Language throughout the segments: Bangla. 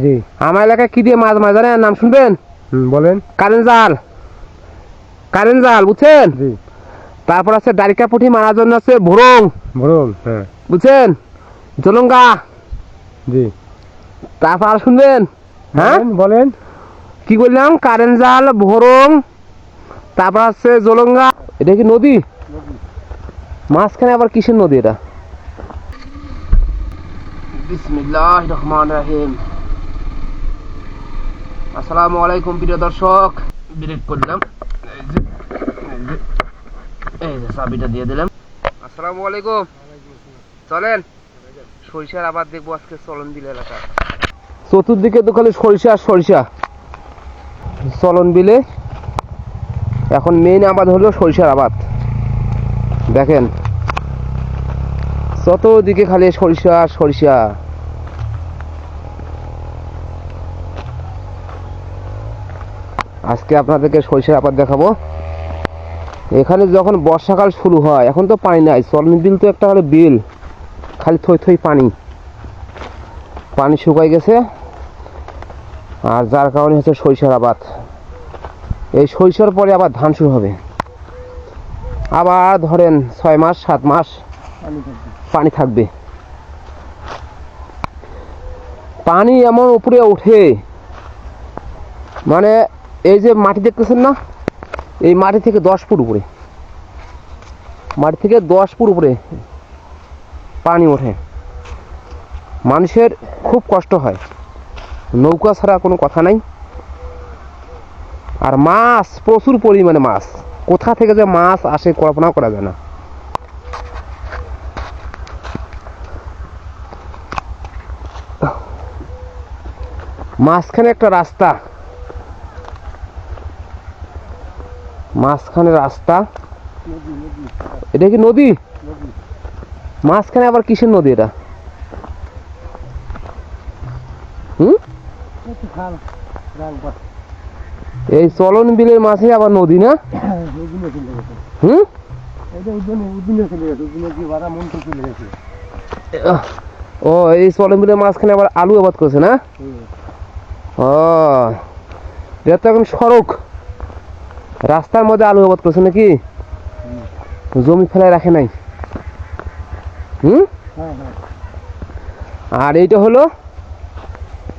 জি। আমার এলাকায় কি দিয়ে মাছ মাছ জানেন? নাম শুনবেন? বলেন। কারেন্ট জাল। কারেন্ট জাল বুঝছেন? জি। তারপর আছে ডারিকা পুঁটি মারার জন্য আছে ভোরং। বলুন হ্যাঁ। বুঝছেন? জলঙ্গা। জি। তারপর আর শুনবেন? হ্যাঁ? বলেন, বলেন। কি বললাম? কারেন্ট জাল ভোরং। তারপর আছে জলঙ্গা। এটা কি নদী? মাঝখানে আবার কিসের নদী এটা? বিসমিল্লাহ রহমান রাহিম। আসসালামু আলাইকুম প্রিয় দর্শক। ব্রেক করলাম। এই যে চাবিটা দিয়ে দিলাম। আসসালামু আলাইকুম। চলেন। সরিষার আবার দেখব আজকে চলন বিল এলাকা। চতুর্দিকে তো খালি সরিষা আর সরিষা। চলন বিলে এখন মেইন আবাদ হলো সরিষার আবাদ। দেখেন। চতুর্দিকে খালি সরিষা সরিষা। আজকে আপনাদেরকে সরিষার আবাদ দেখাবো। এখানে যখন বর্ষাকাল শুরু হয়, এখন তো পানি নাই চলন বিল তো একটা হলো বিল, খালি থই থই পানি। পানি শুকাই গেছে, আর যার কারণে হচ্ছে সরিষার আবাদ। এই সরিষার পরে আবার ধান শুরু হবে। আবার ধরেন ছয় মাস, সাত মাস পানি থাকবে। পানি এমন উপরে ওঠে মানে এই যে মাটি দেখতেছেন না, এই মাটি থেকে দশ ফুট উপরে। মাটি থেকে দশ ফুট উপরে পানি ওঠে। মানুষের খুব কষ্ট হয়। নৌকা ছাড়া কোনো কথা নাই। আর মাছ, প্রচুর পরিমাণে মাছ। কোথা থেকে যে মাছ আসে কল্পনা করা যায় না। মাঝখানে একটা রাস্তা। মাঝখানে রাস্তা। এটা কি নদী? মাঝখানে আবার কিসের নদী এটা? হুম? এই চলন বিলের মাঝে আবার নদী না? হুম? ও এই চলন বিলের মাঝখানে আবার আলু আবাদ করছে না? ও এটা তো এখন সড়ক। রাস্তার মধ্যে আলু আবাদ করছে নাকি? জমি ফেলায় রাখে নাই। হুম? আর এইটা হলো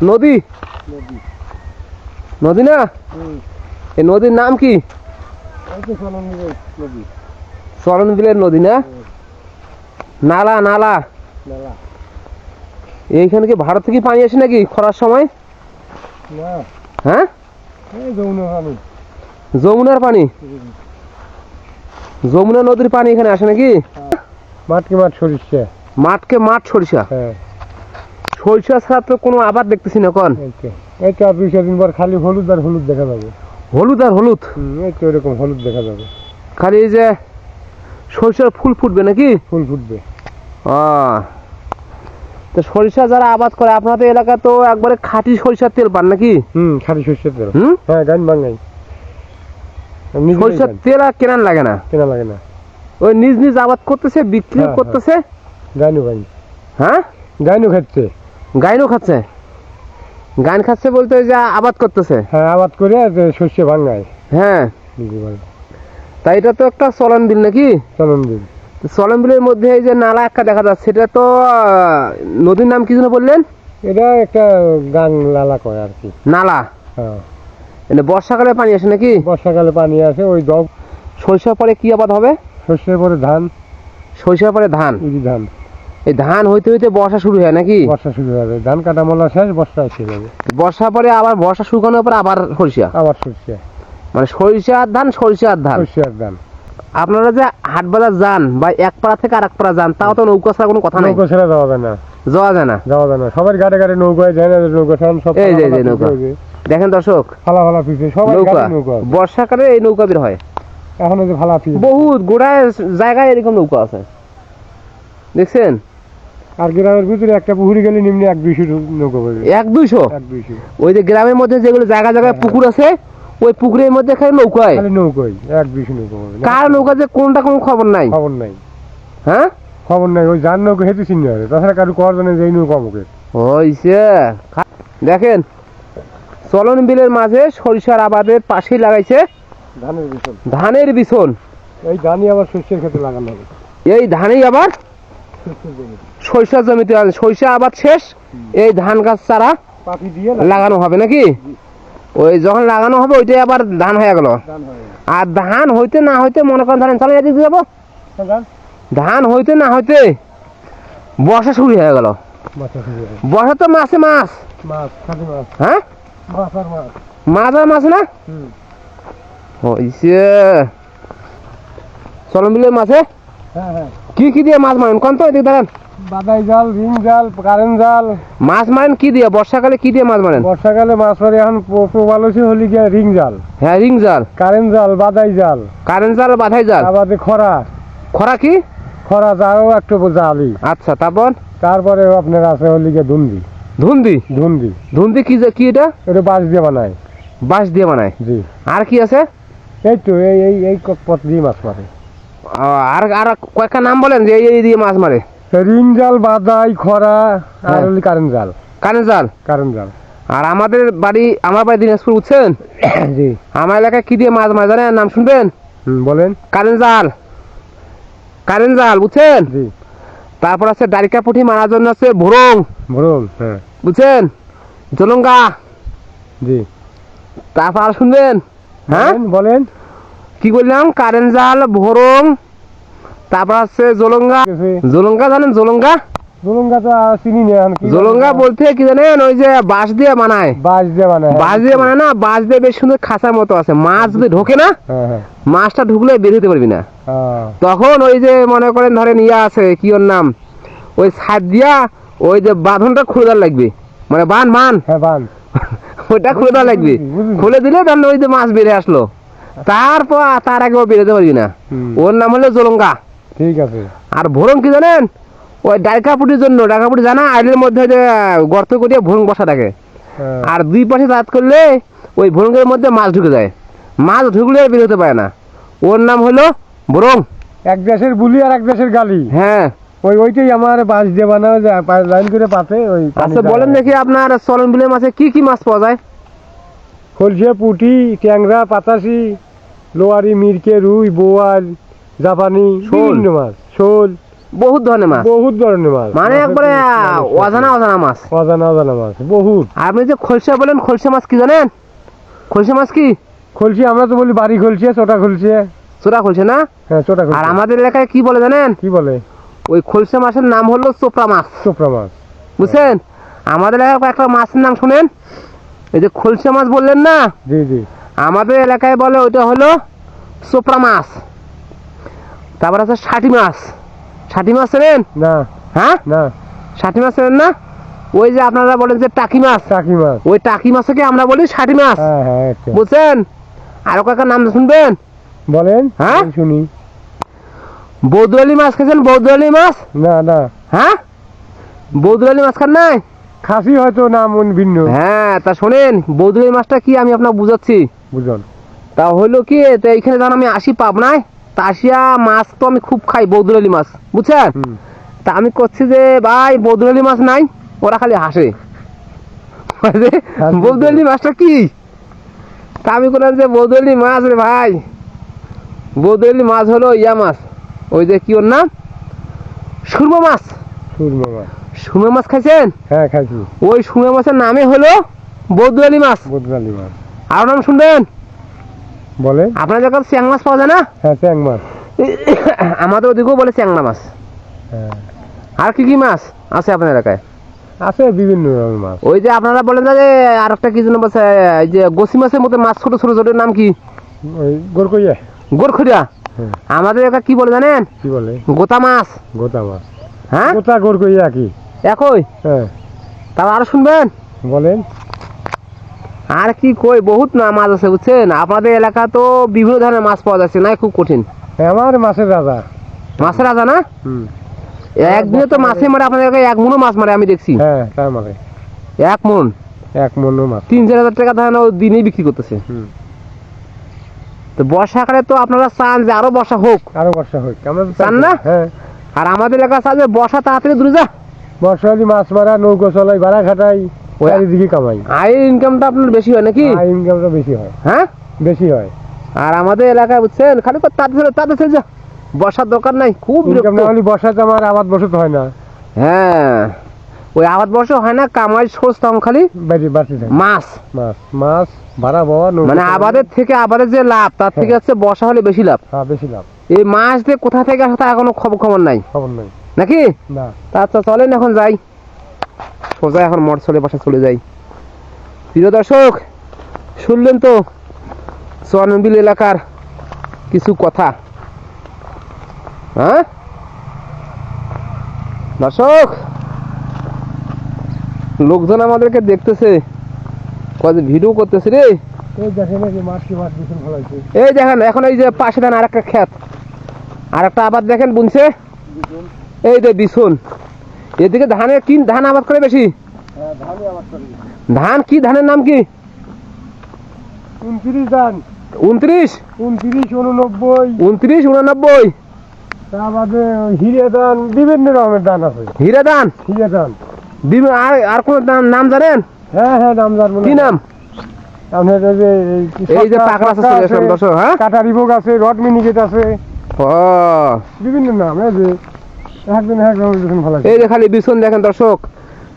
নদী। নদী। না? এই নদীর নাম কি? চলন বিলের নদী। না? নালা নালা। এইখানে কি ভারত থেকে পানি আসে নাকি খরার সময়? হ্যাঁ? যমুনার পানি? যমুনা নদীর পানি এখানে আসে নাকি? মাঠকে মাঠ সরিষা। মাঠকে মাঠ সরিষা? হ্যাঁ। সরিষা ছাড়া তো কোনো আবাদ দেখতেছি না কন। এই তো চার দিন পর খালি হলুদ আর হলুদ দেখা যাবে। হলুদ আর হলুদ? এই তো এরকম হলুদ দেখা যাবে। খালি এই যে সরিষার ফুল ফুটবে নাকি? ফুল ফুটবে। তো সরিষা যারা আবাদ করে আপনাদের এলাকা তো একবারে খাঁটি সরিষার তেল পান নাকি? হুম খালি সরষের তেল। হুম? হ্যাঁ গান বাঙাই। সরিষার তেল আর কেনান লাগে না। কেনা লাগে না। ওই নিজ নিজ আবাদ করতেছে বিক্রি হ্যাঁ, করতেছে। গাইনু গাইন। হ্যাঁ? গাইনু খাচ্ছে। গাইনও খাচ্ছে? গান খাচ্ছে বলতে ওই যে আবাদ করতেছে। হ্যাঁ আবাদ করে শস্য ভাঙায়। হ্যাঁ। তাই এটা তো একটা চলন বিল নাকি? চলন তো চলন বিলের মধ্যে এই যে নালা একটা দেখা যাচ্ছে সেটা তো নদীর নাম কি যেন বললেন? এটা একটা গান লালা করে আর কি। নালা। হ্যাঁ। বর্ষাকালে পানি আসে নাকি? বর্ষাকালে পানি আসে ওই দগ সরিষার পরে কি আবাদ হবে? শস্যের পরে ধান। সরিষার পরে ধান? ধান। এই ধান হইতে হইতে বর্ষা শুরু হয় নাকি? বর্ষা শুরু হবে ধান কাটা মোলা শেষ বর্ষা এসে যাবে। বর্ষা পরে আবার বর্ষা শুকানোর পর আবার সরিষা? আবার শস্য মানে সরিষা আর ধান সরিষা আর ধান? শস্য আর ধান। আপনারা যে হাট বাজার যান বা এক পাড়া থেকে আর এক পাড়া যান তাও তো নৌকা ছাড়া কোনো কথা নাই? নৌকা ছেড়ে যাওয়া যায় না। যাওয়া যায় না? যাওয়া যায় না। সবার ঘাটে ঘাটে নৌকায় যায় না নৌকা ছাড়ান সব এই যে, নৌকা। দেখেন দর্শক ফালা ফালা পিছে সবাই নৌকা। বর্ষাকালে এই নৌকা বের হয়। এখন এই যে ফালা পিছে। বহুত গোড়ায় জায়গায় এরকম নৌকা আছে। দেখছেন? আর গ্রামের ভিতরে একটা পুকুরি গেলে নিম্নে এক দুইশো নৌকা পড়বে এক দুইশো? এক দুইশো। ওই যে গ্রামের মধ্যে যেগুলো জায়গা জায়গায় পুকুর আছে ওই পুকুরের মধ্যে খালি নৌকায়। খালি নৌকাই এক দুইশো নৌকা পড়বে কার নৌকা যে কোনটা কোনো খবর নাই? খবর নাই। হ্যাঁ? খবর নাই ওই যার নৌকা হেঁটে চিনতে হবে তাছাড়া কারও কর জানে যে নৌকা মুখে হইছে। দেখেন চলন বিলের মাঝে সরিষার আবাদের পাশেই লাগাইছে ধানের বিছন ধানের বিছন এই ধানই আবার শস্যের ক্ষেত্রে লাগানো হবে। এই ধানেই আবার শস্যের জমি। সরিষা জমিতে সরিষা আবাদ শেষ এই ধান গাছ চারা দিয়ে লাগানো। হবে নাকি? ওই যখন লাগানো হবে ওইটাই আবার ধান হয়ে গেল। আর ধান হইতে না হইতে মনে করেন ধরেন তাহলে এদিকে যাব। ধান? ধান হইতে না হইতে বর্ষা শুরু হয়ে গেল। বর্ষা তো মাসে মাছ হ্যাঁ? মাছ। আর মাছ না? হইছে চলন বিলের মাছে। হ্যাঁ হ্যাঁ। কি কি দিয়ে মাছ মারেন? কোন তো এদিকে দাঁড়ান। বাদাই জাল রিং জাল কারেন্ট জাল। মাছ মারেন কি দিয়ে? বর্ষাকালে কি দিয়ে মাছ মারেন? বর্ষাকালে মাছ মারি এখন প্রবাল হচ্ছে হলি গিয়া রিং জাল। হ্যাঁ রিং জাল। কারেন্ট জাল বাদাই জাল। কারেন্ট জাল বাধাই জাল? আবার খরা। খরা কি? খরা জালও একটু জালি। আচ্ছা তারপর? তারপরে আপনার আছে হলি গিয়া ধুন্দি ধুন্দি? ধুন্দি। ধুন্দি কি যে- কি এটা? এটা বাঁশ দিয়ে বানায়। বাঁশ দিয়ে বানায়? জি। আর কি আছে? এই তো এই এই এই পথ দিয়ে মাছ মারে। আর আর কয়েকটা নাম বলেন যে এই দিয়ে মাছ মারে। রিং জাল বাদাই খরা আর হ্যাঁ। হলি কারেন্ট জাল। কারেন্ট জাল? কারেন্ট জাল। আর আমাদের বাড়ি আমার বাড়ি দিনাজপুর বুঝছেন? জি। আমার এলাকায় কি দিয়ে মাছ মারে জানেন? নাম শুনবেন? বলেন। কারেন্ট জাল। কারেন্ট জাল বুঝছেন? জি। তারপর আছে ডারিকা পুঠি মারার জন্য আছে ভোরং। ভোরং হ্যাঁ। বুঝছেন? জলঙ্গা। জি। তারপর আর শুনবেন? হ্যাঁ? বলেন, বলেন। কি বললাম? কারেন্ট জাল ভোরং। তারপর আছে জলঙ্গা। জলঙ্গা জানেন? জলঙ্গা? জলঙ্গা তো চিনি না জলঙ্গা বলতে কি জানেন ওই যে বাঁশ দিয়ে বানায়। বাঁশ দিয়ে বানায় বাঁশ দিয়ে বানায় না বাঁশ দিয়ে বেশ সুন্দর খাঁচার মতো আছে। মাছ যদি ঢোকে না হ্যাঁ হ্যাঁ। মাছটা ঢুকলে বের হতে পারবি না। হ্যাঁ, তখন ওই যে মনে করেন ধরেন ইয়া আছে কি ওর নাম? ওই দিয়া ওই যে বাঁধনটা খুলে লাগবে। মানে বান বান হ্যাঁ বান ওইটা খুলে দেওয়া লাগবে। খুলে দিলে তাহলে ওই যে মাছ বেড়ে আসলো। তারপর তার আগে ও বেরোতে পারবি না। ওর নাম হলো জলঙ্গা। ঠিক আছে। আর ভোরং কি জানেন? ওই ডাইকাপুটির জন্য ডাইকাপুটি জানা আইলের মধ্যে যে গর্ত করিয়ে ভোরং বসা থাকে। হ্যাঁ, আর দুই পাশে রাত করলে ওই ভোরঙ্গের মধ্যে মাছ ঢুকে যায়। মাছ ঢুকলে বের হতে পারে না। ওর নাম হলো ভোরং। এক দেশের বুলি আর এক দেশের গালি। হ্যাঁ। ওই ওইটাই আমার বাঁশ দিয়ে বানানো যায় লাইন করে পাতে ওই আচ্ছা বলেন। দেখি আপনার চলন বিলের মাছে কি কি মাছ পাওয়া যায়? খলসে পুঁটি ট্যাংরা পাতাসি লোয়ারি মিরকে রুই বোয়াল জাপানি। বিভিন্ন মাছ শোল। বহুত ধরনের মাছ। বহুত ধরনের মাছ। মানে একবারে অজানা অজানা মাছ। অজানা অজানা মাছ বহুত। আপনি যে খলসা বলেন খলসা মাছ কি জানেন? খলসা মাছ কি? খলসি আমরা তো বলি বাড়ি খলসে ছোটা খলসে চোরা খলসা না? হ্যাঁ ছোটা আর আমাদের এলাকায় কি বলে জানেন? কি বলে? ওই খলসা মাছের নাম হলো চোপড়া মাছ। চোপড়া মাছ। বুঝছেন? আমাদের এলাকায় কয়েকটা মাছের নাম শুনেন? এই যে খলসা মাছ বললেন না? জি জি। আমাদের এলাকায় বলে ওইটা হলো চোপড়া মাছ। তারপর আছে ষাটি মাছ। ষাটি মাছ চেনেন? না। হ্যাঁ? না। ষাটি মাছ চেনেন না? ওই যে আপনারা বলেন যে টাকি মাছ। চাকি মাছ। ওই টাকি মাছকে আমরা বলি ষাটি মাছ। হ্যাঁ হ্যাঁ একটা। বুঝছেন? আরও কয়েকটা নাম শুনবেন? বলেন হ্যাঁ? শুনি। বৌদুয়ালি মাছ খেয়েছেন? বৌদুয়ালি মাছ? না না। হ্যাঁ? বৌদুয়ালি মাছ খান নাই? খাসি হয়তো নাম ভিন্ন হ্যাঁ তা শোনেন বৌদুয়ালি মাছটা কি আমি আপনাকে বুঝাচ্ছি? বুঝুন। তা হলো কি তো এইখানে যখন আমি আসি পাবনায় তা আসিয়া মাছ তো আমি খুব খাই বৌদুয়ালি মাছ বুঝছেন? তা আমি করছি যে ভাই বৌদুয়ালি মাছ নাই। ওরা খালি হাসে। বৌদুয়ালি মাছটা কি? তা আমি করলাম যে বৌদুয়ালি মাছ রে ভাই। বৌদুয়ালি মাছ হলো ইয়া মাছ। ওই যে কি ওর নাম? সুরমা মাছ। সুরমা মাছ। সুরমা মাছ খাইছেন? হ্যাঁ খাইছি। ওই সুরমা মাছের নামে হলো বৌদুয়ালি মাছ। বদরালি মাছ। আর নাম শুনবেন? বলেন আপনার যখন চ্যাং মাছ পাওয়া যায় না? হ্যাঁ ট্যাং মাছ। আমাদের ওদিকেও বলে চ্যাংলা মাছ। হ্যাঁ। আর কি কি মাছ আছে আপনার এলাকায়? আছে বিভিন্ন রকমের মাছ। ওই যে আপনারা বলেন না যে আর একটা কি যেন বলছে এই যে গোসি মাছের মতো মাছ ছোট ছোট ছোট নাম কি? ওই গোরকইয়া গোরখড়িয়া আমাদের এলাকা কি বলে জানেন? কি বলে? গোতা মাছ। গোতা মাছ। হ্যাঁ? গোতা গোরকইয়া কি? একই? হ্যাঁ। তারপর আরও শুনবেন। বলেন। আর কি কই বহুত না মাছ আছে বুঝছেন? আপনাদের এলাকা তো বিভিন্ন ধরনের মাছ পাওয়া যাচ্ছে না খুব কঠিন। আমার মাছের রাজা। মাছের রাজা না? হুম। একদিনে তো মাছে মারে আপনাদের এলাকায় এক মনও মাছ মারে আমি দেখছি। হ্যাঁ মানে। এক মন? এক মন মাছ। তিন চার হাজার টাকা ধরেন ও দিনেই বিক্রি করতেছে। তো বর্ষাকালে তো আপনারা চান যে আরও বর্ষা হোক। আরও বর্ষা হোক। আমরা চান না? হ্যাঁ। আর আমাদের এলাকা চান যে বর্ষা তাড়াতাড়ি দূরে যা। বর্ষা মাছ মারা নৌকো চলাই ভাড়া খাটাই ওই- কামাই। আয়ের ইনকামটা আপনার বেশি হয় নাকি? আয় ইনকামটা বেশি হয়। হ্যাঁ? বেশি হয়। আর আমাদের এলাকায় বুঝছেন খালি যা বসার দরকার নাই খুব ইনকাম না হলে বসাতে আমার আবাদ বসত হয় না। হ্যাঁ ওই আবাদ হয় না কামাই খালি। থাকে মাছ। মাছ মাছ ভাড়া বাবা মানে। আবাদের থেকে আবাদের যে লাভ তার থেকে হ্যাঁ। হচ্ছে বর্ষা হলে বেশি লাভ। হ্যাঁ বেশি লাভ। এই মাছ দিয়ে কোথা থেকে আসে তা এখনও খবর খবর নাই। খবর নাই। নাকি? না। তা আচ্ছা চলেন এখন যাই। সোজা এখন মঠ চলে বাসা চলে যাই। প্রিয় দর্শক শুনলেন তো সোয়ানবিল এলাকার কিছু কথা। হ্যাঁ? দর্শক লোকজন আমাদেরকে দেখতেছে কত ভিডিও করতেছে রে। এই দেখেন এখন এই যে পাশে দেন আর একটা ক্ষেত। আর একটা আবার দেখেন বুনছে? এই যে বিছুন। এদিকে ধানের কি ধান আবাদ করে বেশি? হ্যাঁ ধান কি ধানের নাম কি? উনত্রিশ ধান। উনত্রিশ? উনত্রিশ উননব্বই। উনত্রিশ উননব্বই? তা বাদে ওই হিরে ধান বিভিন্ন রকমের ধান আছে। হিরে ধান? হিরে ধান। আর আর কোন নাম জানেন? হ্যাঁ হ্যাঁ নাম জানব কি নাম? আপনার এই যে এই যে পাকড়া আছে চলে আসলাম দর্শক হ্যাঁ? কাটারি ভোগ আছে রড মিনিকেট আছে। ও। বিভিন্ন নাম এই যে এই যে খালি বিছুন দেখেন দর্শক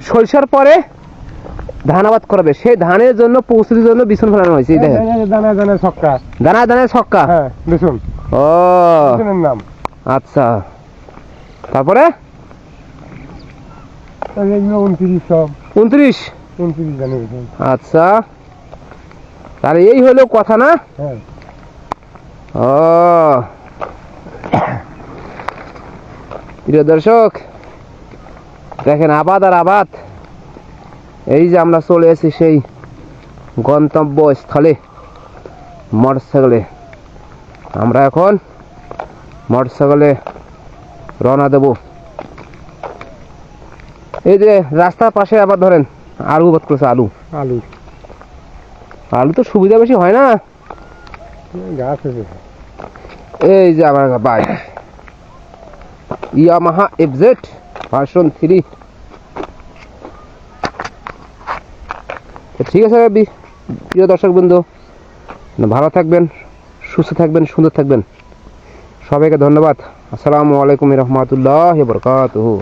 সরিষার পরে ধান আবাদ করাবে সেই ধানের জন্য জন্য বিছুন ফেলানো হয়েছে দেখেন। দানা দানা ছক্কা। হ্যাঁ দেখুন ও। বিছুনের নাম। আচ্ছা। তারপরে? উনত্রিশ বিছুন। আচ্ছা। তাহলে এই হলো কথা না? হ্যাঁ। ও। প্রিয় দর্শক দেখেন আবাদ আর আবাদ। এই যে আমরা চলে এসেছি সেই গন্তব্য স্থলে মোটরসাইকেলে আমরা এখন মোটরসাইকেলে রওনা দেব। এই যে রাস্তার পাশে আবার ধরেন আলু বোধ করেছে আলু। আলু। আলু তো সুবিধা বেশি হয় না? গাছ এই যে আমার bike Yamaha FZ version three ঠিক আছে প্রিয় দর্শক বন্ধু, ভালো থাকবেন, সুস্থ থাকবেন, সুন্দর থাকবেন। সবাইকে ধন্যবাদ। আসসালামু আলাইকুম রহমতুল্লাহ বরকাতুহু।